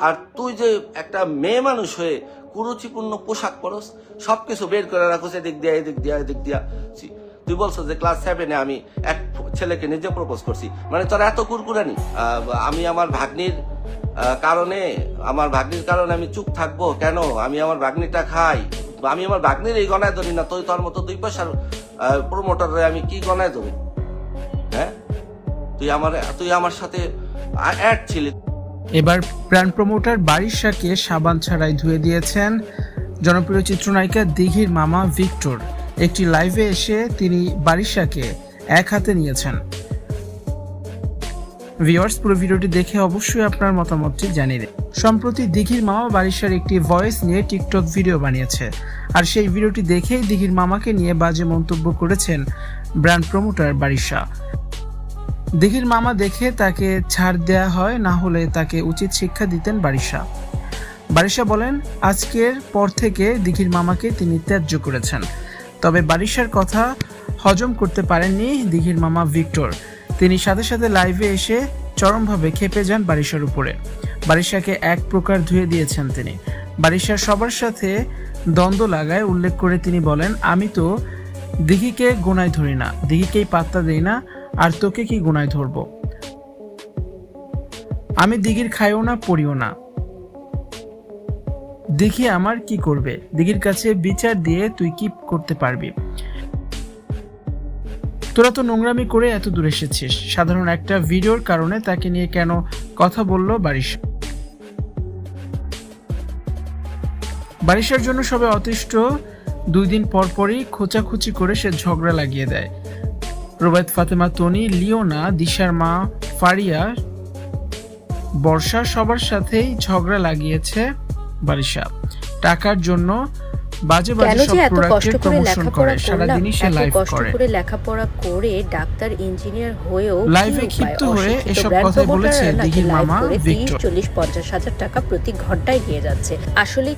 আর তুই যে একটা মেয়ে মানুষ হয়ে কুরুচিপূর্ণ পোশাক পরস, সবকিছু বের করে রাখোস, এদিক দিয়া এদিক দিয়া এদিক দিয়া। তুই বলছো যে ক্লাস সেভেনে আমি এক ছেলেকে নিজে প্রপোজ করছি। মানে তোর এত কুরকুরানি। আমি আমার ভাগ্নির কারণে, আমার ভাগ্নির কারণে আমি চুপ থাকব। কেন? আমি আমার ভাগ্নিটা খাই। আমি আমার ভাগ্নির এই গণায় ধরি না। তুই তোর মতো দুই পয়সার প্রমোটারে আমি কি গণায় ধরি? হ্যাঁ? তুই আমার তুই আমার সাথে অ্যাড ছিলি। এবার প্রাণ প্রমোটার বারিশাকে সাবান ছাড়াই ধুয়ে দিয়েছেন জনপ্রিয় চিত্রনায়িকা দিঘির মামা ভিক্টর। একটি লাইভে এসে তিনি বারিশাকে এক হাতে নিয়েছেন। ভিউয়ার্স, পুরো ভিডিওটি দেখে অবশ্যই আপনার মতামতটি জানিয়ে সম্প্রতি দিঘির মামা বারিশার একটি ভয়েস নিয়ে টিকটক ভিডিও বানিয়েছে। আর সেই ভিডিওটি দেখেই দিঘির মামাকে নিয়ে বাজে মন্তব্য করেছেন ব্র্যান্ড প্রমোটার বারিশা। দিঘির মামা দেখে তাকে ছাড় দেয়া হয়, না হলে তাকে উচিত শিক্ষা দিতেন বারিশা। বারিশা বলেন, আজকের পর থেকে দিঘির মামাকে তিনি ত্যায্য করেছেন। তবে বারিশার কথা হজম করতে পারেননি দিঘির মামা ভিক্টর। তিনি সাথে সাথে লাইভে এসে চরমভাবে খেপে যান বারিশার উপরে। বারিশাকে এক প্রকার ধুয়ে দিয়েছেন তিনি। বারিশার সবার সাথে দ্বন্দ্ব লাগায় উল্লেখ করে তিনি বলেন, আমি তো দিঘিকে গোনায় ধরি না, দিঘিকেই পাত্তা দেই না আর তোকে কি গুনায় ধরবো? আমি দিঘির খাইও না, পড়িও না। দেখি আমার কি করবে? দিঘির কাছে বিচার দিয়ে তুই কি করতে পারবি? তোরা তো নোংরামি করে এত দূর এসেছিস। সাধারণ একটা ভিডিওর কারণে তাকে নিয়ে কেন কথা বলল বারিশ? বারিশার জন্য সবে অতিষ্ঠ। দুই দিন পর পরই খোঁচাখুচি করে সে ঝগড়া লাগিয়ে দেয়। রোবায়ত ফাতেমা তনি লিওনা দিশার মা ফারিয়া বর্ষা সবার সাথেই ঝগড়া লাগিয়েছে বারিশা। টাকার জন্য বাজে বাজে সব প্রোডাক্টের প্রমোশন লেখাপড়া করে। সে লাইভ করে। করে লেখাপড়া করে ডাক্তার ইঞ্জিনিয়ার হয়েও লাইভে ক্ষিপ্ত হয়ে এসব promoter বলেছে দিঘির মামা ভিক্টর। 30, চল্লিশ পঞ্চাশ হাজার টাকা প্রতি ঘন্টায় দিয়ে যাচ্ছে। আসলে